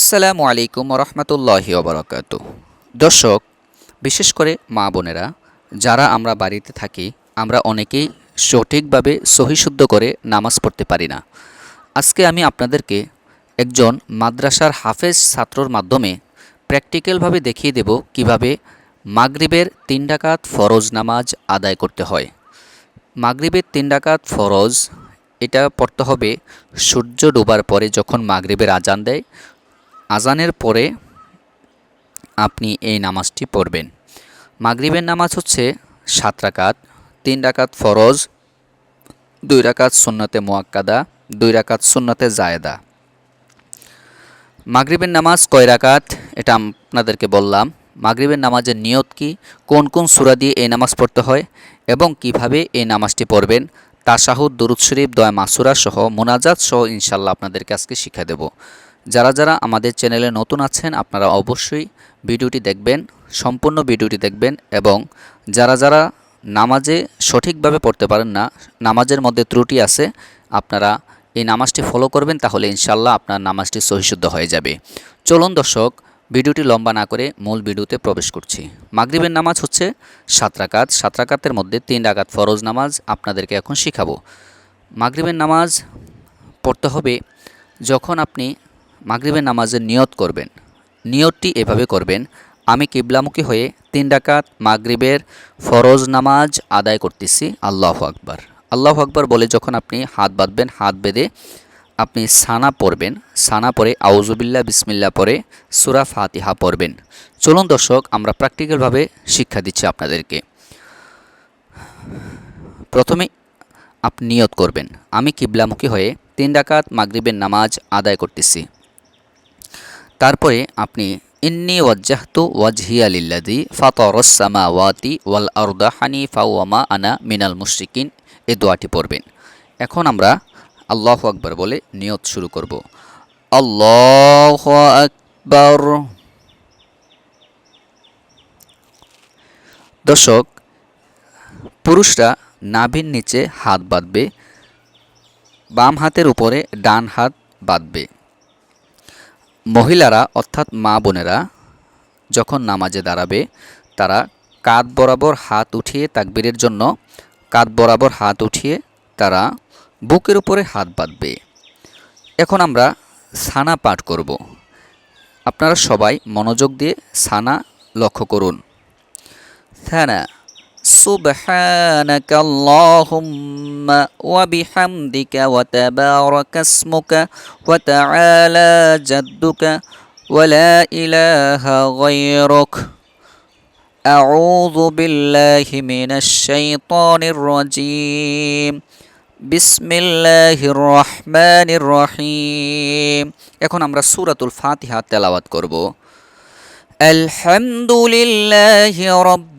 আসসালামু আলাইকুম রহমতুল্লাহি ওবরাকাতু। দর্শক, বিশেষ করে মা বোনেরা, যারা আমরা বাড়িতে থাকি, আমরা অনেকেই সঠিকভাবে সহিশুদ্ধ করে নামাজ পড়তে পারি না। আজকে আমি আপনাদেরকে একজন মাদ্রাসার হাফেজ ছাত্রর মাধ্যমে প্র্যাকটিক্যালভাবে দেখিয়ে দেব কীভাবে মাগরিবের তিন ডাকাত ফরজ নামাজ আদায় করতে হয়। মাগরিবের তিন ডাকাত ফরজ, এটা পড়তে হবে সূর্য ডোবার পরে যখন মাগরিবের আজান দেয় আজানের পরে আপনি এই নামাজটি পড়বেন। মাগরিবের নামাজ হচ্ছে সাত রাকাত, তিন রাকাত ফরজ, দুই রাকাত সুন্নতে মোয়াক্কাদা দুই রাকাত সুন্নতে জায়েদা মাগরিবের নামাজ কয় রাকাত? এটা আপনাদেরকে বললাম। মাগরিবের নামাজের নিয়ত কি? কোন কোন সূরা দিয়ে এই নামাজ পড়তে হয়? এবং কীভাবে এই নামাজটি পড়বেন? তাশাহুদ, দুরুদ শরীফ দয়া মাসুরা সহ মোনাজাত সহ ইনশাল্লাহ আপনাদেরকে আজকে শিক্ষা দেব। যারা যারা আমাদের চ্যানেলে নতুন আছেন, আপনারা অবশ্যই ভিডিওটি দেখবেন, সম্পূর্ণ ভিডিওটি দেখবেন এবং যারা যারা নামাজে সঠিকভাবে পড়তে পারেন না, নামাজের মধ্যে ত্রুটি আছে, আপনারা এই নামাজটি ফলো করবেন, তাহলে ইনশাল্লাহ আপনার নামাজটি সহিশুদ্ধ হয়ে যাবে। চলুন দর্শক, ভিডিওটি লম্বা না করে মূল ভিডিওতে প্রবেশ করছি। মাগরিবের নামাজ হচ্ছে সাত রাকাত মধ্যে তিন রাকাত ফরজ নামাজ আপনাদেরকে এখন শিখাবো। মাগরিবের নামাজ পড়তে হবে যখন আপনি মাগরিবের নামাজের নিয়ত করবেন। নিয়তটি এভাবে করবেন, আমি কিবলামুখী হয়ে তিন ডাকাত মাগরিবের ফরজ নামাজ আদায় করতেছি। আল্লাহ আকবার। আল্লাহ আকবার বলে যখন আপনি হাত বাঁধবেন, হাত বেঁধে আপনি সানা পড়বেন, সানা পরে আউজুবিল্লা বিসমিল্লা পরে সুরা ফাতিহা পড়বেন। চলুন দর্শক, আমরা প্র্যাকটিক্যালভাবে শিক্ষা দিচ্ছি আপনাদেরকে। প্রথমে আপনি নিয়ত করবেন, আমি কিবলামুখী হয়ে তিন ডাকাত মাগরিবের নামাজ আদায় করতেছি। তারপরে আপনি ইন্নি ওয়াজ্জাহতু ওয়াজহিয়া লিল্লাদি ফাতরসামা ওয়াতি ওয়াল আরদা হানিফা ওয়ামা আনা মিনাল মুশরিকিন। এ দোয়াটি পড়বেন। এখন আমরা আল্লাহ আকবর বলে নিয়ত শুরু করব। আল্লাহ আকবর। দর্শক, পুরুষরা নাভির নিচে হাত বাঁধবে, বাম হাতের উপরে ডান হাত বাঁধবে। মহিলারা, অর্থাৎ মা বোনেরা, যখন নামাজে দাঁড়াবে, তারা কাঁধ বরাবর হাত উঠিয়ে তাকবীরের জন্য কাঁধ বরাবর হাত উঠিয়ে তারা বুকের উপরে হাত বাঁধবে। এখন আমরা সানা পাঠ করব। আপনারা সবাই মনোযোগ দিয়ে সানা লক্ষ্য করুন। সানা। سبحانك اللهم وبحمدك وتبارك اسمك وتعالى جدك ولا إله غيرك أعوذ بالله من الشيطان الرجيم বিসমিল্লাহির রহমানির রহিম এখন আমরা সূরাতুল ফাতিহা তেলাওয়াত করব আলহামদুলিল্লাহি রাব্বিল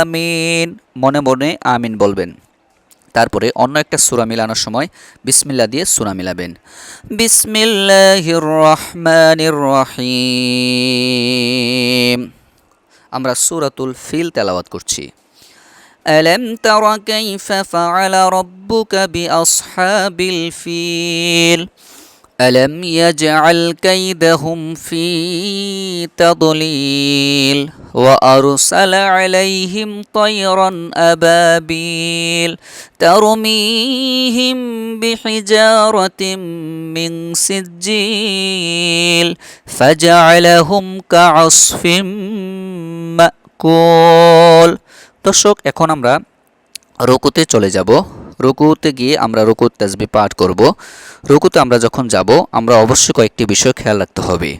আমিন মনে মনে আমিন বলবেন তারপরে অন্য একটা সুরা মিলানোর সময় বিসমিল্লা দিয়ে সুরা মিলাবেন বিসমিল্লাহির রহমানির রহিম আমরা সুরাতুল ফিল তেলাওয়াত করছি ألم تر كيف فعل ربك بأصحاب الفيل ألم يجعل كيدهم في تضليل وأرسل عليهم طيرا أبابيل ترميهم بحجارة من سجيل فجعلهم كعصف مأكول দর্শক এখন আমরা রুকুতে চলে যাব রুকুতে গিয়ে আমরা রুকুত তাজবি পাঠ করব। রুকুতে আমরা যখন যাব, আমরা অবশ্যই কয়েকটি বিষয় খেয়াল রাখতে হবে।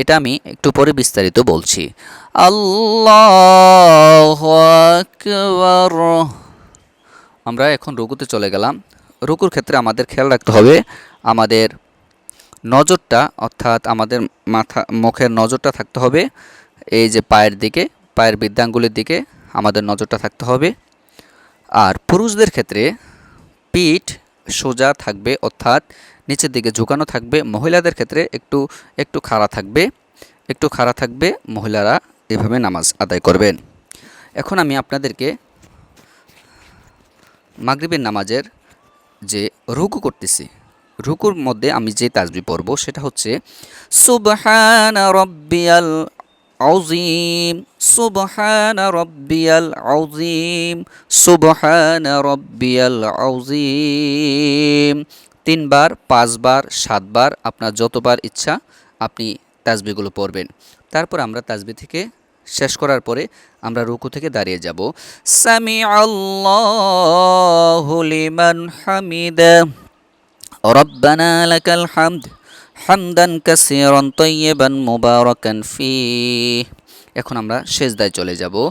এটা আমি একটু পরে বিস্তারিত বলছি। আল্লাহ আমরা এখন রুকুতে চলে গেলাম। রুকুর ক্ষেত্রে আমাদের খেয়াল রাখতে হবে, আমাদের নজরটা, অর্থাৎ আমাদের মাথা, মুখের নজরটা থাকতে হবে। এই যে পায়ের দিকে, পায়ের বৃদ্ধাঙ্গুলের দিকে আমাদের নজরটা থাকতে হবে। আর পুরুষদের ক্ষেত্রে পিঠ সোজা থাকবে, অর্থাৎ নিচের দিকে ঝুঁকানো থাকবে। মহিলাদের ক্ষেত্রে একটু একটু খাড়া থাকবে, একটু খাড়া থাকবে। মহিলারা এভাবে নামাজ আদায় করবেন। এখন আমি আপনাদেরকে মাগরিবের নামাজের যে রুকু করতেছি, রুকুর মধ্যে আমি যে তাজবি পড়ব, সেটা হচ্ছে, সুবহান রব্বিয়াল আউজিম সুবহান রব্বিয়াল আউজিম সুবহান রব্বিয়াল আউজিম তিনবার পাঁচবার সাতবার আপনার যতবার ইচ্ছা আপনি তাজবিগুলো পড়বেন তারপর আমরা তাজবি থেকে শেষ করার পরে আমরা রুকু থেকে দাঁড়িয়ে যাব সামি আল্লাহু লিমান হামিদা ربنا لك الحمد হামদান কাসিরন তৈবান মুবারকান ফি এখন আমরা সেজদায় চলে যাব।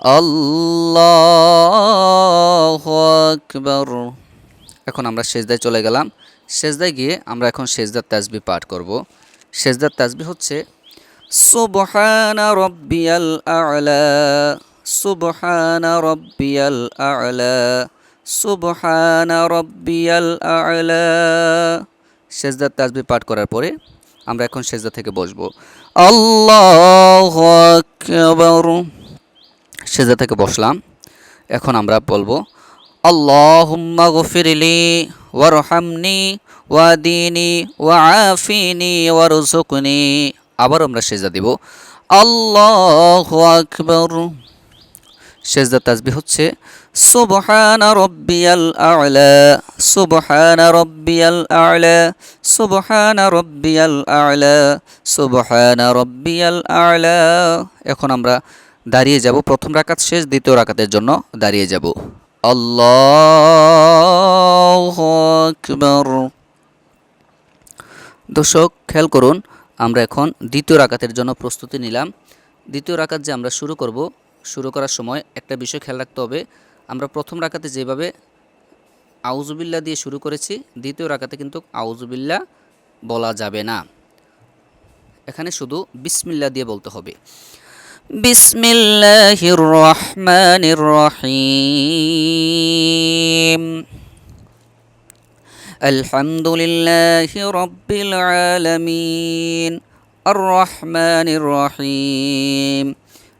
আল্লাহ আকবর। এখন আমরা সেজদায় চলে গেলাম। সেজদায় গিয়ে আমরা এখন সেজদার তাজবি পাঠ করব। সেজদার তাজবি হচ্ছে, সুবহান রব্বিয়াল আ'লা, সুবহান রব্বিয়াল আ'লা, সুবহান রব্বিয়াল আ'লা। সেজদার তাসবি পাঠ করার পরে আমরা এখন সেজদা থেকে বসবো। আল্লাহু সেজদা থেকে বসলাম। এখন আমরা বলব, আল্লাহুম্মা গফিরলি ওয়ারহামনি ওয়াদিনি ওয়াআফিনি ওয়ারযুকনি। আবার আমরা সেজদা দিব। আল্লাহু আকবার। সেজদা তাসবি হচ্ছে, সুবহানা রব্বিয়াল আ'লা, সুবহানা রব্বিয়াল আ'লা, সুবহানা রব্বিয়াল আ'লা, সুবহানা রব্বিয়াল আ'লা। এখন আমরা দাঁড়িয়ে যাব প্রথম রাকাত শেষ, দ্বিতীয় রাকাতের জন্য দাঁড়িয়ে যাব। আল্লাহু আকবার। দর্শক, খেয়াল করুন, আমরা এখন দ্বিতীয় রাকাতের জন্য প্রস্তুতি নিলাম। দ্বিতীয় রাকাত যে আমরা শুরু করব শুরু করার সময় একটা বিষয় খেয়াল রাখতে হবে। আমরা প্রথম রাখাতে যেভাবে আউজুবিল্লা দিয়ে শুরু করেছি, দ্বিতীয় রাখাতে কিন্তু আউজুবিল্লা বলা যাবে না। এখানে শুধু বিসমিল্লা দিয়ে বলতে হবে। বিসমিল্লাহির রহিম। আলহামদুলিল্লাহি রব্বিল আলামিন। আর রহিম।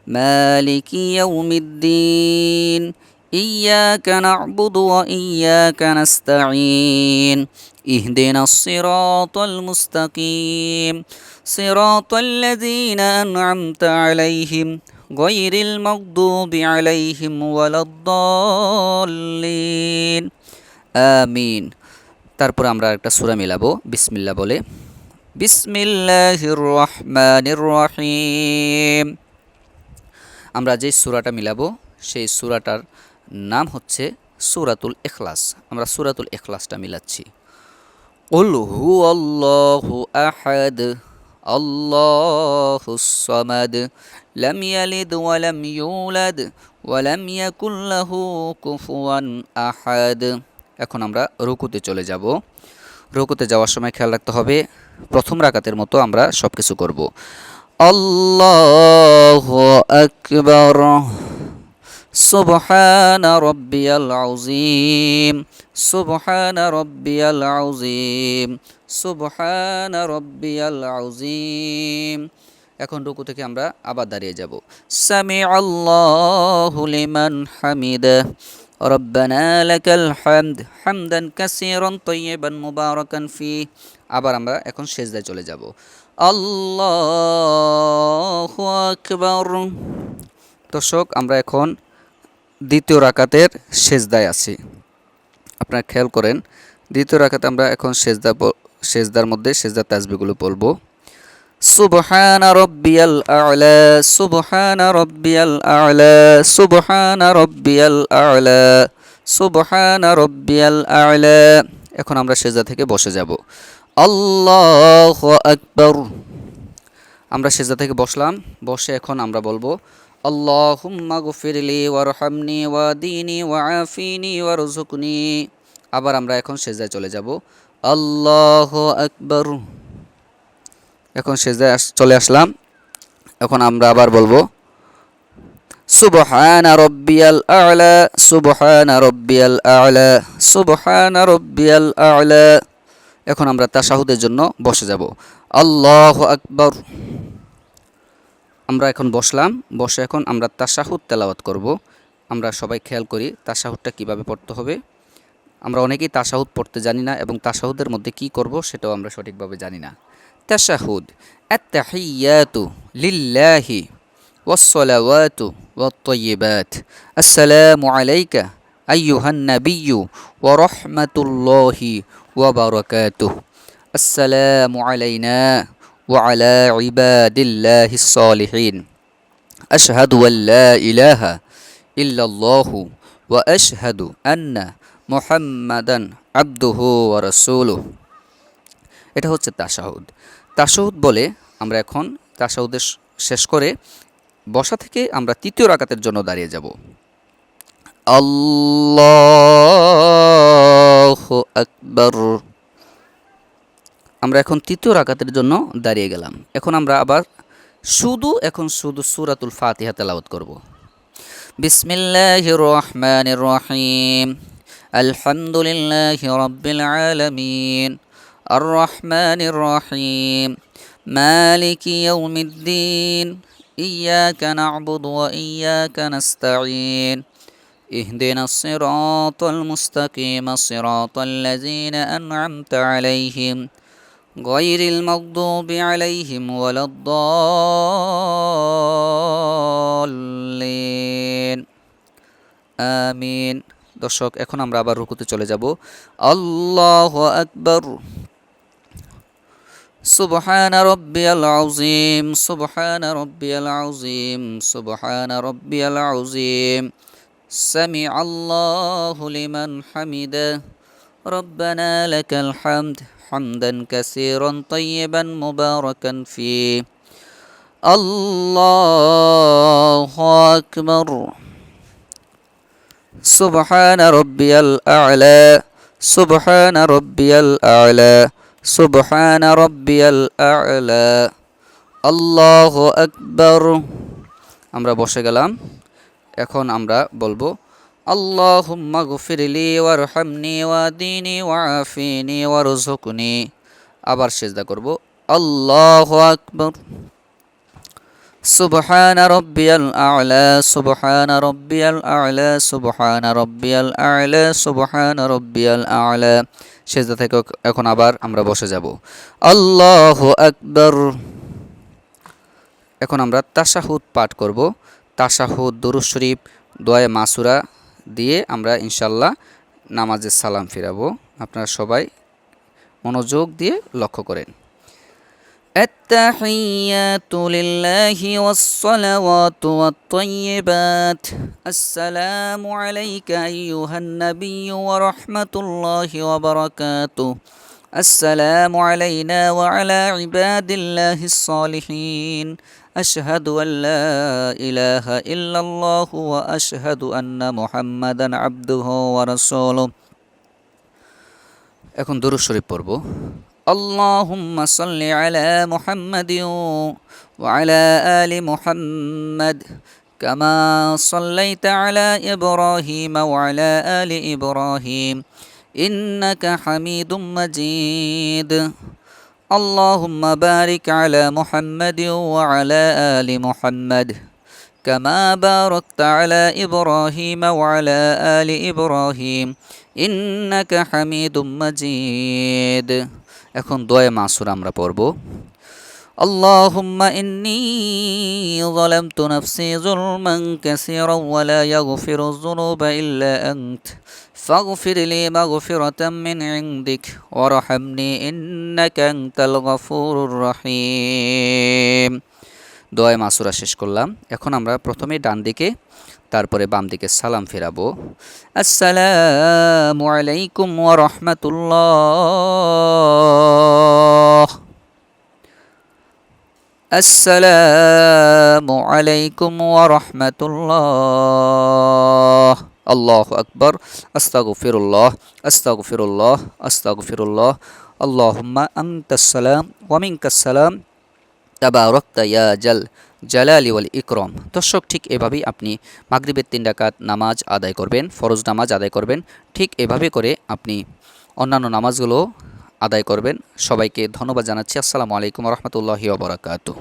مالك يوم الدين إياك نعبد وإياك نستعين اهدنا الصراط المستقيم صراط الذين أنعمت عليهم غير المغضوب عليهم ولا الضالين آمين তারপর আমরা একটা সূরা মিলাবো বিসমিল্লাহ বলে বিসমিল্লাহির রহমানির রহিম আমরা যে সূরাটা মিলাবো সেই সূরাটার নাম হচ্ছে সূরাতুল ইখলাস আমরা সূরাতুল ইখলাসটা মিলাচ্ছি قل هو الله أحد الله الصمد لم يلد ولم يولد ولم يكن له كفوا أحد এখন আমরা রুকুতে চলে যাব রুকুতে যাওয়ার সময় খেয়াল রাখতে হবে প্রথম রাকাতের মতো আমরা সব কিছু করবো আল্লাহু আকবার সুবহান রব্বিয়াল আযীম সুবহান রব্বিয়াল আযীম সুবহান রব্বিয়াল আযীম এখন রুকু থেকে আমরা আবার দাঁড়িয়ে যাব সামি আল্লাহু লিমান হামিদা ربنا لك الحمد حمدا كثيرا طيبا مباركا فيه আবার আমরা এখন সেজদায় চলে যাব আল্লাহু আকবার। দর্শক, আমরা এখন দ্বিতীয় রাকাতের সেজদায় আছি। আপনারা খেয়াল করেন, দ্বিতীয় রাকাতে আমরা এখন সেজদা সেজদার মধ্যে সেজদার তাজবিগুলো বলব সুবহান রব্বিয়াল আ'লা, সুবহান রব্বিয়াল আ'লা, সুবহান রব্বিয়াল আ'লা, সুবহান রব্বিয়াল আ'লা। এখন আমরা সেজদা থেকে বসে যাব। আল্লাহু আকবার আমরা সেজা থেকে বসলাম। বসে এখন আমরা বলব, আল্লাহুম্মা গফিরলি ওয়ারহামনি ওয়াদিনি ওয়াআফিনি ওয়ারযুকনি। আবার আমরা এখন সেজদায় চলে যাব। আল্লাহু আকবার। এখন সেজদায় আস- চলে আসলাম। এখন আমরা আবার বলব, সুবহানা রব্বিয়াল আ'লা, সুবহানা রব্বিয়াল আ'লা, সুবহানা রব্বিয়াল আ'লা। এখন আমরা তাশাহুদের জন্য বসে যাব আল্লাহু আকবার আমরা এখন বসলাম বসে এখন আমরা তাশাহুদ তেলাওয়াত করব আমরা সবাই খেয়াল করি তাশাহুদটা কিভাবে পড়তে হবে আমরা অনেকেই তাশাহুদ পড়তে জানি না এবং তাশাহুদের মধ্যে কি করব সেটাও আমরা সঠিকভাবে জানি না তাশাহুদ আত্তাহিয়াতু লিল্লাহি والصلوات والطيبات السلام عليك أيها النبي ورحمة الله وبركاته السلام علينا وعلى عباد الله الصالحين أشهد أن لا إله إلا الله وأشهد أن محمدا عبده ورسوله এটা হচ্ছে তাশাহুদ তাশাহুদ বলে আমরা এখন তাশাহুদের শ- শেষ করে বসা থেকে আমরা তৃতীয় রাকাতের জন্য দাঁড়িয়ে যাব আল্লাহ বর। আমরা এখন তৃতীয় রাকাতের জন্য দাঁড়িয়ে গেলাম। এখন আমরা আবার শুধু, এখন শুধু সুরাতুল ফাতিহা তেলাওয়াত করব। বিসমিল্লাহ রহমান রহিম। আলহামদুলিল্লাহ রাব্বিল আলমিন। আর রহমান রহিম। মালিক ইয়া কেন না'বুদু ওয়া ইয়াকা নাস্তাঈন। اهدنا الصراط المستقيم صراط الذين أنعمت عليهم غير المغضوب عليهم ولا الضالين আমিন দর্শক এখন আমরা আবার রুকুতে চলে যাব আল্লাহ আকবর سبحان ربي العظيم سبحان ربي العظيم سبحان ربي العظيم سمع الله لمن حمده ربنا لك الحمد حمدا كثيرا طيبا مباركا فيه الله أكبر سبحان ربي الأعلى سبحان ربي الأعلى سبحان ربي الأعلى الله أكبر আমরা বসে গেলাম এখন আমরা বলব, আল্লাহুম্মা গফিরলি ওয়ারহামনি ওয়াদিনি ওয়াফিনি ওয়ারজুকনি আবার সেজদা করব, আল্লাহু আকবার। সুবহান রব্বিয়াল আ'লা, সুবহান রব্বিয়াল আ'লা, সুবহান রব্বিয়াল আ'লা, সুবহান রব্বিয়াল আ'লা। সেজদা থেকে এখন আবার আমরা বসে যাব, আল্লাহু আকবার। এখন আমরা তাশাহুদ পাঠ করব তাশাহুদ দুরুদ শরীফ দোয়া মাসুরা দিয়ে আমরা ইনশাল্লাহ নামাজের সালাম ফিরাবো আপনারা সবাই মনোযোগ দিয়ে লক্ষ্য করেন التحيات لله والصلوات والطيبات السلام عليك أيها النبي ورحمة الله وبركاته السلام علينا وعلى عباد الله الصالحين أشهد أن لا إله إلا الله وأشهد أن محمدا عبده ورسوله এখন দুরুদ শরীফ পড়ব اللهم صل على محمد وعلى آل محمد كما صليت على إبراهيم وعلى آل إبراهيم إنك حميد مجيد اللهم بارك على محمد وعلى آل محمد كما باركت على إبراهيم وعلى آل إبراهيم إنك حميد مجيد এখন দোয়া মাসুর আমরা পড়ব اللهم إني ظلمت نفسي ظلما كثيرا ولا يغفر الذنوب إلا أنت فاغفر لي مغفرة من عندك وارحمني إنك أنت الغفور الرحيم দোয়া মাসুরা শেষ করলাম এখন আমরা প্রথমে ডান দিকে তারপরে বাম দিকে সালাম ফেরাবো আসসালামু আলাইকুম ওয়া রাহমাতুল্লাহ আসসালামু আলাইকুম ওয়া রাহমাতুল্লাহ। আল্লাহু আকবার। আস্তাগফিরুল্লাহ আস্তাগফিরুল্লাহ আস্তাগফিরুল্লাহ। আল্লাহুম্মা আনতাস সালাম ওয়া মিনকাস সালাম। তাবারকতা ইয়া জাল জালালি ওয়াল ইকরম। দর্শক, ঠিক এভাবেই আপনি মাগরিবের তিন ডাকাত নামাজ আদায় করবেন, ফরজ নামাজ আদায় করবেন। ঠিক এভাবে করে আপনি অন্যান্য নামাজগুলো আদায় করবেন। সবাইকে ধন্যবাদ জানাচ্ছি। আসসালামু আলাইকুম রহমতুল্লাহি ওবরাকাতু